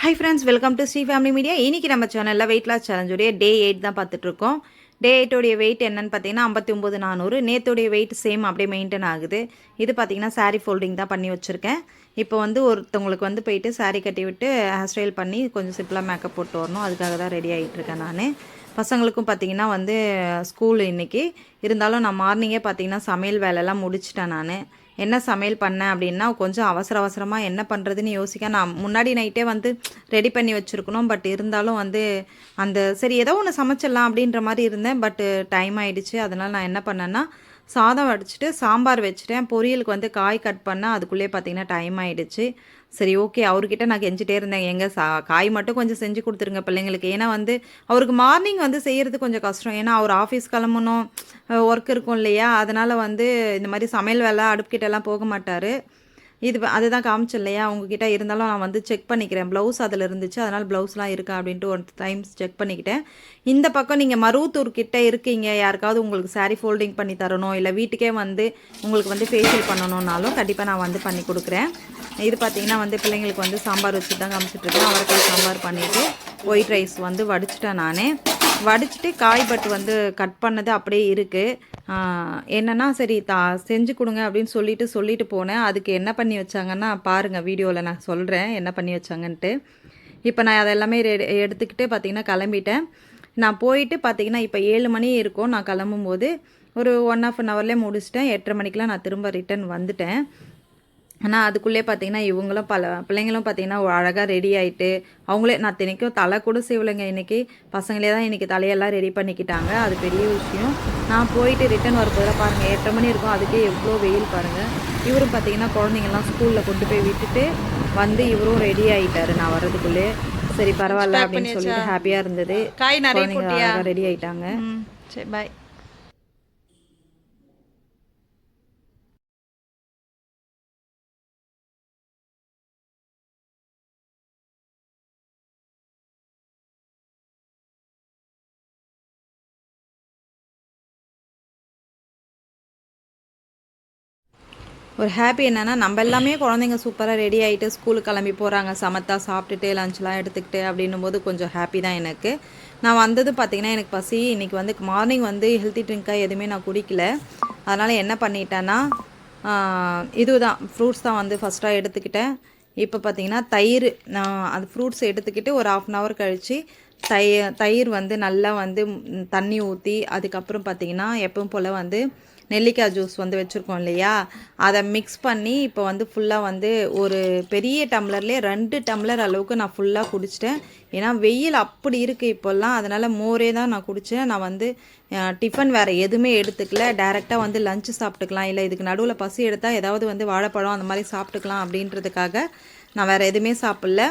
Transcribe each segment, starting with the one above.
Hi friends welcome to Sri family media இன்றைக்கி நம்ம சேனலில் வெயிட் லாஸ் சேலஞ்சுடைய டே எயிட் தான் பார்த்துட்ருக்கோம் டே எயிட்டோடைய வெயிட் என்னன்னு பார்த்தீங்கன்னா ஐம்பத்தி ஒம்பது நானூறு. நேற்றுடைய வெயிட் சேம் அப்படியே மெயின்டைன் ஆகுது. இது பார்த்திங்கன்னா saree ஃபோல்டிங் தான் பண்ணி வச்சுருக்கேன். இப்போ வந்து ஒருத்தவங்களுக்கு வந்து போயிட்டு saree கட்டி விட்டு ஹேர் ஸ்டைல் பண்ணி கொஞ்சம் சிம்பிளாக மேக்கப் போட்டு வரணும். அதுக்காக தான் ரெடி ஆகிட்டுருக்கேன் நான். பசங்களுக்கும் பார்த்தீங்கன்னா வந்து ஸ்கூல் இன்னைக்கு. இருந்தாலும் நான் மார்னிங்கே பார்த்தீங்கன்னா சமையல் வேலையெல்லாம் முடிச்சிட்டேன் நான். என்ன சமையல் பண்ணேன் அப்படின்னா கொஞ்சம் அவசர அவசரமாக என்ன பண்ணுறதுன்னு யோசிக்க. நான் முன்னாடி நைட்டே வந்து ரெடி பண்ணி வச்சுருக்கணும். பட் இருந்தாலும் வந்து அந்த சரி ஏதோ ஒன்று சமைச்சிடலாம் அப்படின்ற மாதிரி இருந்தேன். பட் டைம் ஆகிடுச்சு அதனால் நான் என்ன பண்ணேன்னா சாதம் வடிச்சிட்டு சாம்பார் வச்சுட்டேன். பொரியலுக்கு வந்து காய் கட் பண்ணால் அதுக்குள்ளேயே பார்த்தீங்கன்னா டைம் ஆகிடுச்சு சரி ஓகே. அவர்கிட்ட நான் கெஞ்சிட்டே இருந்தேன். எங்கள் சா காய் மட்டும் கொஞ்சம் செஞ்சு கொடுத்துருங்க பிள்ளைங்களுக்கு. ஏன்னா வந்து அவருக்கு மார்னிங் வந்து செய்கிறது கொஞ்சம் கஷ்டம். ஏன்னா அவர் ஆஃபீஸ் கிளம்பணும் ஒர்க் இருக்கும் இல்லையா? அதனால் வந்து இந்த மாதிரி சமையல் வேலை அடுப்புக்கிட்டலாம் போக மாட்டார். இது அதுதான் காமிச்சு இல்லையா? உங்ககிட்ட இருந்தாலும் நான் வந்து செக் பண்ணிக்கிறேன். ப்ளவுஸ் அதில் இருந்துச்சு. அதனால் ப்ளவுஸ்லாம் இருக்கா அப்படின்ட்டு ஒரு டைம்ஸ் செக் பண்ணிக்கிட்டேன். இந்த பக்கம் நீங்கள் மருவத்தூர்கிட்ட இருக்கீங்க. யாருக்காவது உங்களுக்கு சாரீ ஃபோல்டிங் பண்ணி தரணும். இல்லை வீட்டுக்கே வந்து உங்களுக்கு வந்து ஃபேஷியல் பண்ணணும்னாலும் கண்டிப்பாக நான் வந்து பண்ணி கொடுக்குறேன். இது பார்த்தீங்கன்னா வந்து பிள்ளைங்களுக்கு வந்து சாம்பார் வச்சு தான் காமிச்சிட்ருக்கேன் அவரைக்காய் சாம்பார் பண்ணிவிட்டு ஒயிட் ரைஸ் வந்து வடிச்சிட்டேன் நான். வடிச்சிட்டு காய் பட்டு வந்து கட் பண்ணது அப்படியே இருக்குது என்னன்னா சரி தா செஞ்சு கொடுங்க அப்படின்னு சொல்லிட்டு சொல்லிட்டு போனேன். அதுக்கு என்ன பண்ணி வச்சாங்கன்னா பாருங்கள் வீடியோவில் நான் சொல்கிறேன் என்ன பண்ணி வச்சாங்கன்ட்டு. இப்போ நான் அதெல்லாமே ரெடி எடுத்துக்கிட்டு பார்த்தீங்கன்னா கிளம்பிட்டேன். நான் போயிட்டு பார்த்தீங்கன்னா இப்போ ஏழு மணி இருக்கும். நான் கிளம்பும்போது ஒரு ஒன் ஆஃப் அன் ஹவர்லேயே முடிச்சிட்டேன். எட்டரை மணிக்கெலாம் நான் திரும்ப ரிட்டர்ன் வந்துட்டேன். ஆனால் அதுக்குள்ளே பார்த்தீங்கன்னா இவங்களும் பல பிள்ளைங்களும் பார்த்தீங்கன்னா அழகாக ரெடி ஆயிட்டு அவங்களே நான் தினைக்கும் தலை கூட செய்வலைங்க இன்னைக்கு பசங்களே தான் இன்னைக்கு தலையெல்லாம் ரெடி பண்ணிக்கிட்டாங்க. அது பெரிய விஷயம். நான் போயிட்டு ரிட்டர்ன் வரும்போது பாருங்கள் எட்டரை மணி இருக்கும். அதுக்கே எவ்வளோ வெயில் பாருங்கள் இவரும் பார்த்தீங்கன்னா குழந்தைங்கள்லாம் ஸ்கூலில் கொண்டு போய் விட்டுட்டு வந்து இவரும் ரெடி ஆயிட்டாரு. நான் வர்றதுக்குள்ளே. சரி பரவாயில்ல அப்படின்னு சொல்லிட்டு ஹாப்பியாக இருந்தது. குழந்தைங்க ரெடி ஆயிட்டாங்க. ம் சரி பாய் ஒரு ஹாப்பி என்னென்னா நம்ம எல்லாமே குழந்தைங்க சூப்பராக ரெடி ஆகிட்டு ஸ்கூலுக்கு கிளம்பி போகிறாங்க சமத்தா சாப்பிட்டுட்டு லஞ்ச்லாம் எடுத்துக்கிட்டு அப்படின்னும் போது கொஞ்சம் ஹாப்பி தான் எனக்கு. நான் வந்தது பார்த்தீங்கன்னா எனக்கு பசி. இன்றைக்கி வந்து மார்னிங் வந்து ஹெல்த்தி ட்ரிங்காக எதுவுமே நான் குடிக்கல. அதனால் என்ன பண்ணிட்டேன்னா இது இதுதான். ஃப்ரூட்ஸ் தான் வந்து ஃபஸ்ட்டாக எடுத்துக்கிட்டேன். இப்போ பார்த்தீங்கன்னா தயிர் நான் அது ஃப்ரூட்ஸ் எடுத்துக்கிட்டு ஒரு ஆஃப் அன் ஹவர் கழித்து தயிர் தயிர் வந்து நல்லா வந்து தண்ணி ஊற்றி அதுக்கப்புறம் பார்த்தீங்கன்னா எப்பவும் போல் வந்து நெல்லிக்காய் ஜூஸ் வந்து வச்சுருக்கோம் இல்லையா? அதை மிக்ஸ் பண்ணி இப்போ வந்து ஃபுல்லாக வந்து ஒரு பெரிய டம்ளர்லேயே ரெண்டு டம்ளர் அளவுக்கு நான் ஃபுல்லாக குடிச்சிட்டேன். ஏன்னா வெயில் அப்படி இருக்குது இப்போல்லாம். அதனால் மோரே தான் நான் குடித்தேன் நான் வந்து டிஃபன் வேறு எதுவுமே எடுத்துக்கல. டைரெக்டாக வந்து லஞ்சு சாப்பிட்டுக்கலாம். இல்லை இதுக்கு நடுவில் பசி எடுத்தால் ஏதாவது வந்து வாழைப்பழம் அந்த மாதிரி சாப்பிட்டுக்கலாம் அப்படின்றதுக்காக நான் வேறு எதுவுமே சாப்பிடல.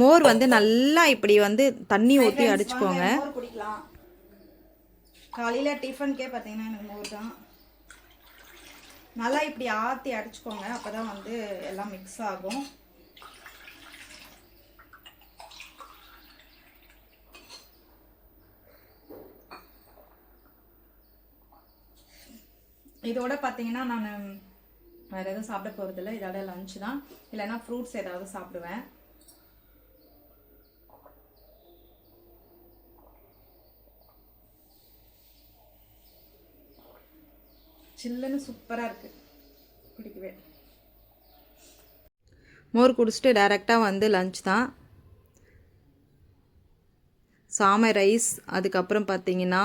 மோர் வந்து நல்லா இப்படி வந்து தண்ணி ஊற்றி அடிச்சுக்கோங்க. காலையில் டிஃபனுக்கே பார்த்தீங்கன்னா எனக்கு மோர் தான். நல்லா இப்படி ஆற்றி அடிச்சுக்கோங்க. அப்போ தான் வந்து எல்லாம் மிக்ஸ் ஆகும். இதோட பார்த்தீங்கன்னா நான் வேறு எதுவும் சாப்பிட போகிறதில்ல இதோட லஞ்ச் தான். இல்லைன்னா ஃப்ரூட்ஸ் ஏதாவது சாப்பிடுவேன். சில்லுன்னு சூப்பராக இருக்குது பிடிக்கவே மோர் குடிச்சிட்டு டைரெக்டாக வந்து லஞ்ச் தான். சாமை ரைஸ் அதுக்கப்புறம் பார்த்தீங்கன்னா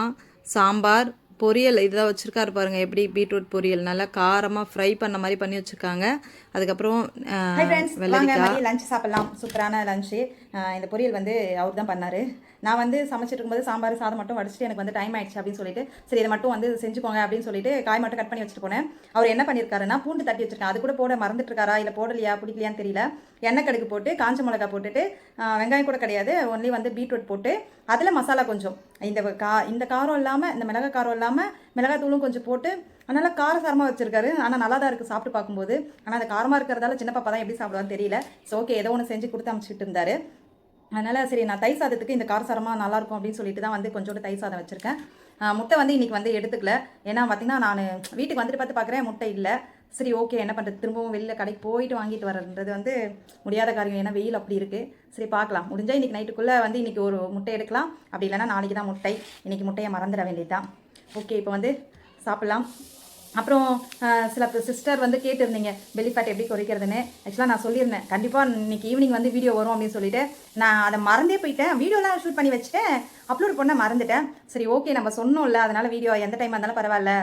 சாம்பார் பொரியல் இதுதான் வச்சுருக்காரு பாருங்க. எப்படி பீட்ரூட் பொரியல். நல்லா காரமாக ஃப்ரை பண்ண மாதிரி பண்ணி வச்சுருக்காங்க. அதுக்கப்புறம் வெள்ளரிக்காய். லஞ்ச் சாப்பிடலாம். சூப்பரான லஞ்சு இந்த பொரியல் வந்து அவர் தான் பண்ணாரு. நான் வந்து சமைச்சிட்டு இருக்கும்போது சாம்பார் சாதம் மட்டும் வடிச்சிட்டு எனக்கு வந்து டைம் ஆயிடுச்சு அப்படின்னு சொல்லிட்டு சரி இதை மட்டும் வந்து செஞ்சுக்கோங்க அப்படின்னு சொல்லிட்டு காய் மட்டும் கட் பண்ணி வச்சுட்டு போனேன். அவர் என்ன பண்ணியிருக்காருன்னா பூண்டு தட்டி வச்சிருக்கேன் அது கூட போட மறந்துட்டு இருக்காரா இல்லை போடலையா? பிடிக்கலையான்னு தெரியல. எண்ணெய் கடுகு போட்டு காஞ்ச மிளகா போட்டுட்டு வெங்காயம் கூட கிடையாது. ஒன்லி வந்து பீட்ரூட் போட்டு அதில் மசாலா கொஞ்சம். இந்த கா இந்த காரம் இல்லாமல் இந்த மிளகா காரம் இல்லாமல் மிளகாத்தூளும் கொஞ்சம் போட்டு அதனால் காரசாரமாக வச்சுருக்காரு. ஆனால் நல்லா தான் இருக்குது சாப்பிட்டு பார்க்கும்போது. ஆனால் அந்த காரமாக இருக்கிறதால சின்ன பாப்பா தான் எப்படி சாப்பிடுவான்னு தெரியல. ஸோ ஓகே ஏதோ ஒன்று செஞ்சு கொடுத்து அனுப்பிச்சிட்டு இருந்தார். அதனால் சரி நான் தை சாதத்துக்கு இந்த காரசாரமாக நல்லாயிருக்கும் அப்படின்னு சொல்லிட்டு தான் வந்து கொஞ்சோண்டு தை சாதம் வச்சுருக்கேன். முட்டை வந்து இன்றைக்கி வந்து எடுத்துக்கல. ஏன்னா பார்த்தீங்கன்னா நான் வீட்டுக்கு வந்துட்டு பார்த்து பார்க்குறேன் முட்டை இல்லை. சரி ஓகே என்ன பண்ணுறது திரும்பவும் வெளியில் கடைக்கு போயிட்டு வாங்கிட்டு வரன்றது வந்து முடியாத காரியம். ஏன்னா வெயில் அப்படி இருக்குது சரி பார்க்கலாம். முடிஞ்சால் இன்றைக்கி நைட்டுக்குள்ளே வந்து இன்றைக்கி ஒரு முட்டை எடுக்கலாம். அப்படி இல்லைன்னா நாளைக்கு தான் முட்டை. இன்றைக்கி முட்டையை மறந்துட வேண்டியதுதான். ஓகே இப்போ வந்து சாப்பிட்லாம். அப்புறம் சில சிஸ்டர் வந்து கேட்டிருந்தீங்க பெல்லி ஃபேட் எப்படி குறைக்கிறதுன்னு. ஆக்சுவலாக நான் சொல்லியிருந்தேன். கண்டிப்பாக இன்றைக்கி ஈவினிங் வந்து வீடியோ வரும் அப்படின்னு சொல்லிட்டு. நான் அதை மறந்தே போயிட்டேன். வீடியோலாம் ஷூட் பண்ணி வச்சுட்டேன். அப்லோட் பண்ண மறந்துட்டேன். சரி ஓகே நம்ம சொன்னோம்ல. அதனால் வீடியோ எந்த டைம் இருந்தாலும் பரவாயில்ல.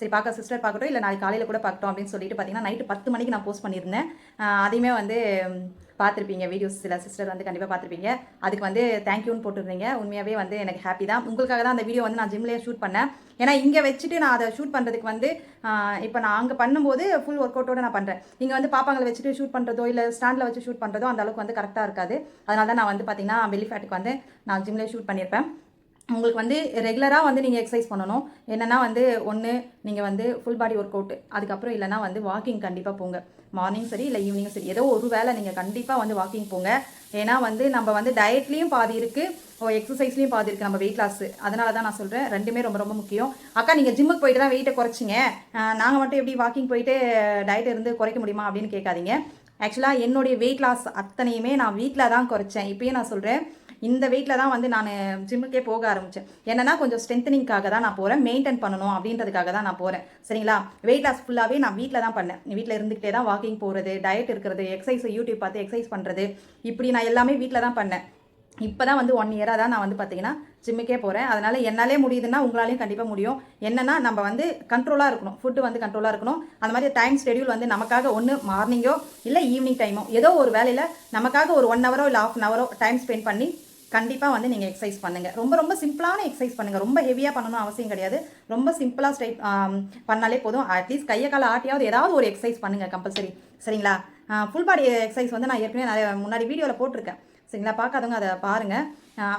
சரி பார்க்க சிஸ்டர் பார்க்கட்டும் இல்லை நாளைக்கு காலையில் கூட பார்க்கட்டும் அப்படின்னு சொல்லிட்டு பார்த்தீங்கன்னா நைட்டு பத்து மணிக்கு நான் போஸ்ட் பண்ணியிருந்தேன். அதையுமே வந்து பார்த்துருப்பீங்க வீடியோஸ் சில சிஸ்டர் வந்து கண்டிப்பாக பார்த்துருப்பீங்க. அதுக்கு வந்து தேங்க்யூன்னு போட்டிருந்தீங்க. உண்மையாகவே வந்து எனக்கு ஹாப்பி தான். உங்களுக்காக தான் அந்த வீடியோ வந்து நான் ஜிம்லேயே ஷூட் பண்ணேன். ஏன்னா இங்கே வச்சுட்டு நான் அதை ஷூட் பண்ணுறதுக்கு வந்து இப்போ நான் அங்கே பண்ணும்போது ஃபுல் ஒர்க் அவுட்டோட நான் பண்ணுறேன் இங்கே வந்து பாப்பாங்களை வச்சுட்டு ஷூட் பண்ணுறதோ இல்லை ஸ்டாண்டில் வச்சு ஷூட் பண்ணுறதோ அந்த அளவுக்கு வந்து கரெக்டாக இருக்காது. அதனால தான் நான் வந்து பார்த்தீங்கன்னா பெலிஃபேட்டுக்கு வந்து நான் ஜிம்லேயே ஷூட் பண்ணியிருப்பேன். உங்களுக்கு வந்து ரெகுலராக வந்து நீங்கள் எக்ஸசைஸ் பண்ணணும். என்னென்னா வந்து ஒன்று நீங்கள் வந்து ஃபுல் பாடி ஒர்க் அவுட் அதுக்கப்புறம் இல்லைனா வந்து வாக்கிங் கண்டிப்பாக போங்க. மார்னிங் சரி இல்லை ஈவினிங் சரி ஏதோ ஒரு வேளை நீங்கள் கண்டிப்பாக வந்து வாக்கிங் போங்க. ஏன்னா வந்து நம்ம வந்து டயட்லேயும் பாதி இருக்குது எக்ஸசைஸ்லேயும் பாதி இருக்குது நம்ம வெயிட் லாஸ் அதனால தான் நான் சொல்கிறேன் ரெண்டுமே ரொம்ப ரொம்ப முக்கியம். அக்கா நீங்கள் ஜிம்முக்கு போயிட்டு தான் வெயிட்டை குறைச்சிங்க. நாங்கள் மட்டும் எப்படி வாக்கிங் போயிட்டு டயட் இருந்து குறைக்க முடியுமா அப்படின்னு கேட்காதீங்க. ஆக்சுவலாக என்னுடைய வெயிட் லாஸ் அத்தனையுமே நான் வீட்டில் தான் குறைச்சேன். இப்போயே நான் சொல்கிறேன் இந்த வெயிட்டில் தான் வந்து நான் ஜிம்முக்கே போக ஆரம்பித்தேன் என்னன்னா கொஞ்சம் ஸ்ட்ரென்த்தனிங்காக தான் நான் போகிறேன் மெயின்டைன் பண்ணணும் அப்படின்றதுக்காக தான் நான் போகிறேன் சரிங்களா? வெயிட் லாஸ் ஃபுல்லாகவே நான் வீட்டில் தான் பண்ணேன். வீட்டில் இருந்துக்கிட்டே தான் வாக்கிங் போகிறது டயட் இருக்கிறது எக்ஸசைஸ் யூடியூப் பார்த்து எக்ஸசைஸ் பண்ணுறது இப்படி நான் எல்லாமே வீட்டில் தான் பண்ணேன். இப்போ தான் வந்து ஒன் இயராக தான் நான் வந்து பார்த்தீங்கன்னா ஜிம்முக்கே போகிறேன் அதனால் என்னாலே முடியுதுன்னா உங்களாலையும் கண்டிப்பாக முடியும். என்னன்னா நம்ம வந்து கண்ட்ரோலாக இருக்கணும். ஃபுட்டு வந்து கண்ட்ரோலாக இருக்கணும். அந்த மாதிரி டைம் ஷெடியூல் வந்து நமக்காக ஒன்று மார்னிங்கோ இல்லை ஈவினிங் டைமோ ஏதோ ஒரு வேலையில் நமக்காக ஒரு ஒன் ஹவரோ இல்லை ஆஃப் அன் ஹவரோ டைம் ஸ்பெண்ட் பண்ணி கண்டிப்பாக வந்து நீங்கள் எக்ஸசைஸ் பண்ணுங்கள் ரொம்ப ரொம்ப சிம்பிளான எக்ஸசைஸ் பண்ணுங்கள் ரொம்ப ஹெவியாக பண்ணணும் அவசியம் கிடையாது. ரொம்ப சிம்பிளாக ஸ்ட்ரைட் பண்ணாலே போதும். அட்லீஸ்ட் கையை காலை ஆட்டியாவது ஏதாவது ஒரு எக்ஸசைஸ் பண்ணுங்கள் கம்பல்சரி சரிங்களா? ஃபுல் பாடி எக்ஸசைஸ் வந்து நான் ஏற்கனவே நிறைய முன்னாடி வீடியோவில் போட்டிருக்கேன். சரிங்களா? பார்க்காதவங்க அதை பாருங்கள்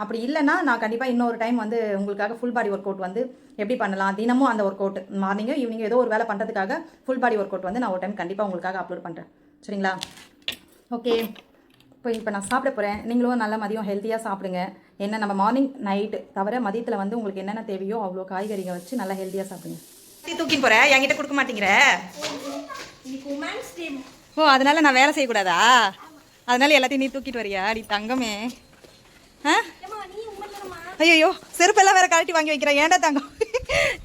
அப்படி இல்லைன்னா நான் கண்டிப்பாக இன்னொரு டைம் வந்து உங்களுக்காக ஃபுல் பாடி ஒர்க் அவுட் வந்து எப்படி பண்ணலாம்? தினமும் அந்த ஒர்க் அவுட் மார்னிங்கோ ஈவினிங்கோ ஏதோ ஒரு வேலை பண்ணுறதுக்காக ஃபுல் பாடி ஒர்க் அவுட் வந்து நான் ஒரு டைம் கண்டிப்பாக உங்களுக்காக அப்லோட் பண்ணுறேன் சரிங்களா? ஓகே இப்போ இப்போ நான் சாப்பிட போகிறேன் நீங்களும் நல்லா மதியம் ஹெல்த்தியாக சாப்பிடுங்க. என்ன நம்ம மார்னிங் நைட்டு தவிர மதியத்தில் வந்து உங்களுக்கு என்னென்ன தேவையோ அவ்வளோ காய்கறிகள் வச்சு நல்லா ஹெல்த்தியாக சாப்பிடுங்க. தூக்கின்னு போகிறேன் என்கிட்ட கொடுக்க மாட்டேங்கிற? ஓ அதனால நான் வேலை செய்யக்கூடாதா? அதனால எல்லாத்தையும் நீ தூக்கிட்டு வரியா? நீ தங்கமே. ஆ? ஐயோ செருப்பெல்லாம் வேற கழட்டி வாங்கி வைக்கிறேன் ஏன்டா தங்கம்?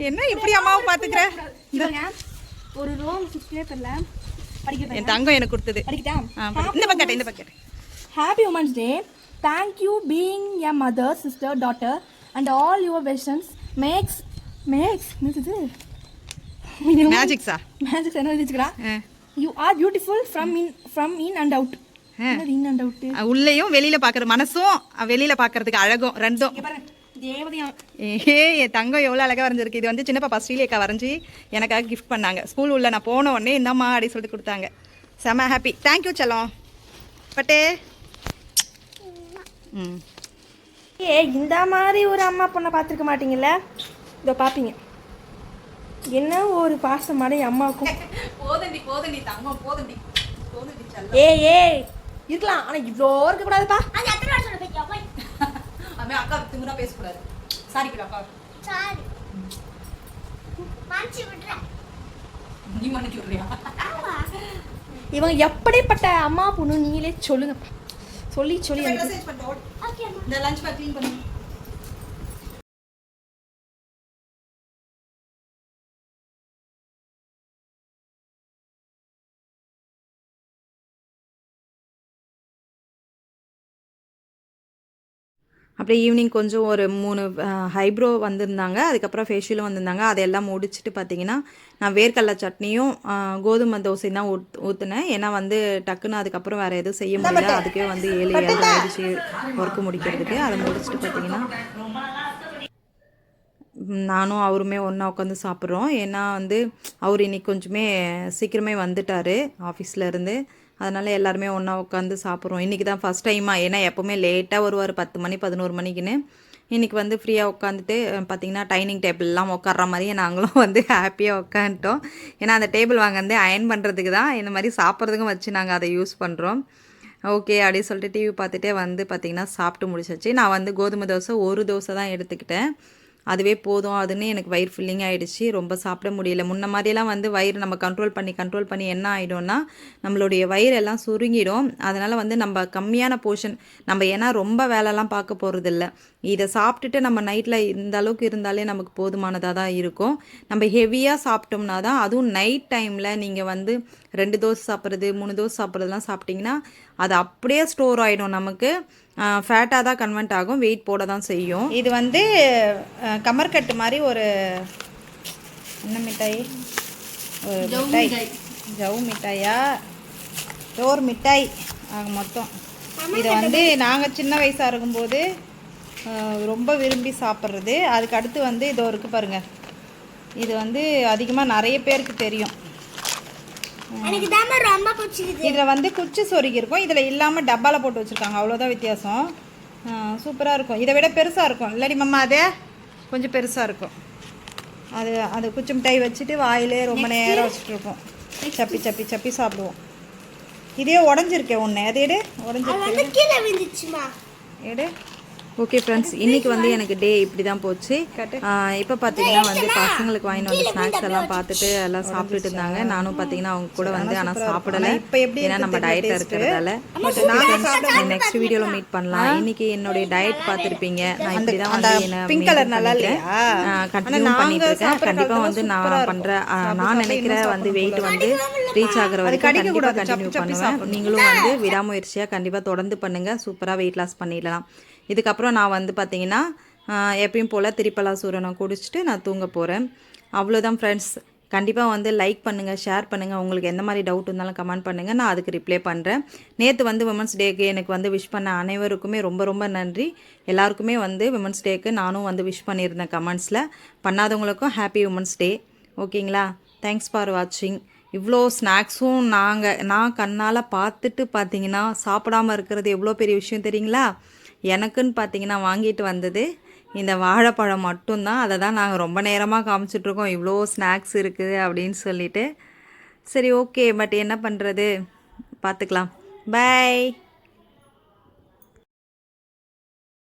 என்ன இப்படி அம்மாவை பார்த்துக்கிற? இவங்க ஒரு ரோம் படிக்கிறேன் என் தங்கம் எனக்கு கொடுத்தது. இந்த பக்கெட் இந்த bucket happy women's day thank you being a mother sister daughter and all your visions makes makes என்னது மேஜிக்ஸா மேஜிக்ஸ் என்ன எழுதிச்சுக்கிறா you are beautiful from in from in and out in and out உள்ளேயும் வெளியில பாக்குற மனசும் வெளியில பாக்குறதுக்கு அழகும் ரெண்டும். ஏ என் தங்கம் எவ்வளோ அழகாக வரைஞ்சிருக்கு. இது வந்து சின்ன பாப்பா ஸ்ரீலேக்கா வரைஞ்சி எனக்காக கிஃப்ட் பண்ணாங்க. ஸ்கூல் உள்ள நான் போன உடனே இந்தாம்மா அப்படி சொல்லிட்டு கொடுத்தாங்க. செம ஹாப்பி தேங்க்யூ செல்லம். பட்டே. ஏ இந்த மாதிரி ஒரு அம்மா பொண்ணை பார்த்துருக்க மாட்டீங்கல்ல? இதோ பார்ப்பீங்க என்ன ஒரு பாசமான அம்மாவுக்கும். போதண்டி போதண்டி தங்கம் போதண்டி. ஏய் ஏய் இருக்கலாம். ஆனா இவ்வளோ இருக்கக்கூடாதுப்பா. அது எத்தனை அப்பா அதுமாதிரி அக்கா திமுறா பேசக்கூடாது. சாரி பிள்ளை அக்கா. சாரி மன்னிச்சு விடுறேன் நீ மன்னிச்சு விட்றியா? இவங்க எப்படிப்பட்ட அம்மா பொண்ணு நீங்களே சொல்லுங்கப்பா. சொல்லி சொல்லி எனக்கு மெசேஜ் பண்ணிட்டு ஓகே இந்த லஞ்ச் பேக் க்ளீன் பண்ணு. அப்படியே ஈவினிங் கொஞ்சம் ஒரு மூணு ஹைப்ரோ வந்திருந்தாங்க. அதுக்கப்புறம் ஃபேஷியலும் வந்திருந்தாங்க. அதெல்லாம் முடிச்சுட்டு பார்த்தீங்கன்னா நான் வேர்க்கடலை சட்னியும் கோதுமை தோசை தான் ஊத் ஊற்றுனேன் ஏன்னா வந்து டக்குன்னு அதுக்கப்புறம் வேறு எதுவும் செய்ய முடியல. அதுக்கே வந்து ஏழு ஏழு ஆயிடுச்சு ஒர்க்கு முடிக்கிறதுக்கு. அதை முடிச்சுட்டு பார்த்தீங்கன்னா நானும் அவருமே ஒன்றா உட்காந்து சாப்பிட்றோம். ஏன்னா வந்து அவர் இன்னைக்கு கொஞ்சமே சீக்கிரமே வந்துட்டார் ஆஃபீஸில் இருந்து. அதனால் எல்லாருமே ஒன்றா உட்காந்து சாப்பிட்றோம். இன்றைக்கி தான் ஃபஸ்ட் டைமாக ஏன்னா எப்போவுமே லேட்டாக வருவார் பத்து மணி பதினோரு மணிக்குன்னு. இன்றைக்கி வந்து ஃப்ரீயாக உட்காந்துட்டு பார்த்தீங்கன்னா டைனிங் டேபிள்லாம் உட்கார்ற மாதிரியே நாங்களும் வந்து ஹாப்பியாக உட்காந்துட்டோம் ஏன்னா அந்த டேபிள் வாங்கினது அயன் பண்ணுறதுக்கு தான் இந்த மாதிரி சாப்பிட்றதுக்கும் வச்சு நாங்கள் அதை யூஸ் பண்ணுறோம் ஓகே அப்படின்னு சொல்லிட்டு டிவி பார்த்துட்டே வந்து பார்த்திங்கன்னா சாப்பிட்டு முடிச்சாச்சு. நான் வந்து கோதுமை தோசை ஒரு தோசை தான் எடுத்துக்கிட்டேன். அதுவே போதும் அதுன்னு எனக்கு வயிறு ஃபில்லிங் ஆகிடுச்சு ரொம்ப சாப்பிட முடியல. முன்ன மாதிரியெல்லாம் வந்து வயிறு நம்ம கண்ட்ரோல் பண்ணி கண்ட்ரோல் பண்ணி என்ன ஆகிடும்னா நம்மளுடைய வயிறெல்லாம் சுருங்கிடும். அதனால் வந்து நம்ம கம்மியான போர்ஷன் நம்ம ஏன்னா ரொம்ப வேலைலாம் பார்க்க போகிறதில்ல இதை சாப்பிட்டுட்டு நம்ம நைட்டில் இந்த அளவுக்கு இருந்தாலே நமக்கு போதுமானதாக தான் இருக்கும். நம்ம ஹெவியாக சாப்பிட்டோம்னா தான் அதுவும் நைட் டைமில் நீங்கள் வந்து ரெண்டு தோசை சாப்பிட்றது மூணு தோசை சாப்பிட்றதுலாம் சாப்பிட்டிங்கன்னா அது அப்படியே ஸ்டோர் ஆகிடும் நமக்கு. ஃபேட்டாக தான் கன்வெர்ட் ஆகும் வெயிட் போட தான் செய்யும். இது வந்து கமர்கட்டு மாதிரி ஒரு என்ன மிட்டாய்? ஒரு மிட்டாய். ஜவு மிட்டாயா? டோர் மிட்டாய். ஆக மொத்தம். இதை வந்து நாங்கள் சின்ன வயசாக இருக்கும்போது ரொம்ப விரும்பி சாப்பிட்றது. அதுக்கு அடுத்து வந்து இதோ இருக்கு பாருங்க. இது வந்து அதிகமாக நிறைய பேருக்கு தெரியும். எனக்கு தான் ரொம்ப பிடிச்சிருது இதில் வந்து குச்சி சொருகி இருக்கும். இதில் இல்லாமல் டப்பாவில் போட்டு வச்சுருக்காங்க. அவ்வளோதான் வித்தியாசம். சூப்பராக இருக்கும். இதை விட பெருசாக இருக்கும். இல்லாடி மம்மா அதே கொஞ்சம் பெருசாக இருக்கும். அது அது குச்சி மிட்டாய் வச்சுட்டு வாயிலே ரொம்ப நேரம் வச்சுட்டு இருப்போம் சப்பி சப்பி சப்பி சாப்பிடுவோம். இதே உடஞ்சிருக்கே ஒன்று அது எடு. உடஞ்சிருக்கு. எடு. ஓகே ஃப்ரெண்ட்ஸ் இன்னைக்கு வந்து எனக்கு டே இப்படி தான் போச்சு இப்போ பார்த்தீங்கன்னா வந்து பசங்களுக்கு வாங்கிட்டு வந்த ஸ்நாக்ஸ் எல்லாம் பார்த்துட்டு எல்லாம் சாப்பிட்டுட்டு இருந்தாங்க. நானும் பார்த்தீங்கன்னா அவங்க கூட வந்து ஆனால் சாப்பிடல. ஏன்னா நம்ம டயட்டில் இருக்கிறதால. நெக்ஸ்ட் வீடியோவில் மீட் பண்ணலாம். இன்னைக்கு என்னுடைய டயட் பார்த்துருப்பீங்க. நான் இப்படி தான் வந்து என்ன? கண்டினியூ பண்ணிட்டு இருக்கேன். கண்டிப்பாக வந்து நான் பண்ணுற நான் நினைக்கிற வந்து வெயிட் வந்து ரீச் ஆகுற வரைக்கும் கண்டிப்பாக கண்டினியூ பண்ணுவேன். நீங்களும் வந்து விடாமுயற்சியாக கண்டிப்பாக தொடர்ந்து பண்ணுங்கள் சூப்பராக வெயிட் லாஸ் பண்ணிடலாம். இதுக்கப்புறம் நான் வந்து பார்த்திங்கன்னா எப்பயும் போல் திரிப்பலா சூரனை குடிச்சிட்டு நான் தூங்க போகிறேன் அவ்வளோதான் ஃப்ரெண்ட்ஸ் கண்டிப்பாக வந்து லைக் பண்ணுங்கள் ஷேர் பண்ணுங்கள் உங்களுக்கு எந்த மாதிரி டவுட் இருந்தாலும் கமெண்ட் பண்ணுங்கள் நான் அதுக்கு ரிப்ளை பண்ணுறேன் நேற்று வந்து விமன்ஸ் டேக்கு எனக்கு வந்து விஷ் பண்ண அனைவருக்குமே ரொம்ப ரொம்ப நன்றி. எல்லாருக்குமே வந்து விமன்ஸ் டேக்கு நானும் வந்து விஷ் பண்ணியிருந்தேன் கமெண்ட்ஸில் பண்ணாதவங்களுக்கும் ஹாப்பி விமன்ஸ் டே ஓகேங்களா? தேங்க்ஸ் ஃபார் வாட்சிங் இவ்வளோ ஸ்நாக்ஸும் நாங்கள் நான் கண்ணால் பார்த்துட்டு பார்த்தீங்கன்னா சாப்பிடாம இருக்கிறது எவ்வளோ பெரிய விஷயம் தெரியுங்களா? எனக்குன்னு பார்த்தீங்கன்னா வாங்கிட்டு வந்தது. இந்த வாழைப்பழம் மட்டும்தான். அதை தான் நாங்கள் ரொம்ப நேரமாக காமிச்சிட்ருக்கோம். இவ்வளோ ஸ்நாக்ஸ் இருக்குது அப்படின்னு சொல்லிட்டு. சரி ஓகே. பட் என்ன பண்ணுறது பார்த்துக்கலாம் பை.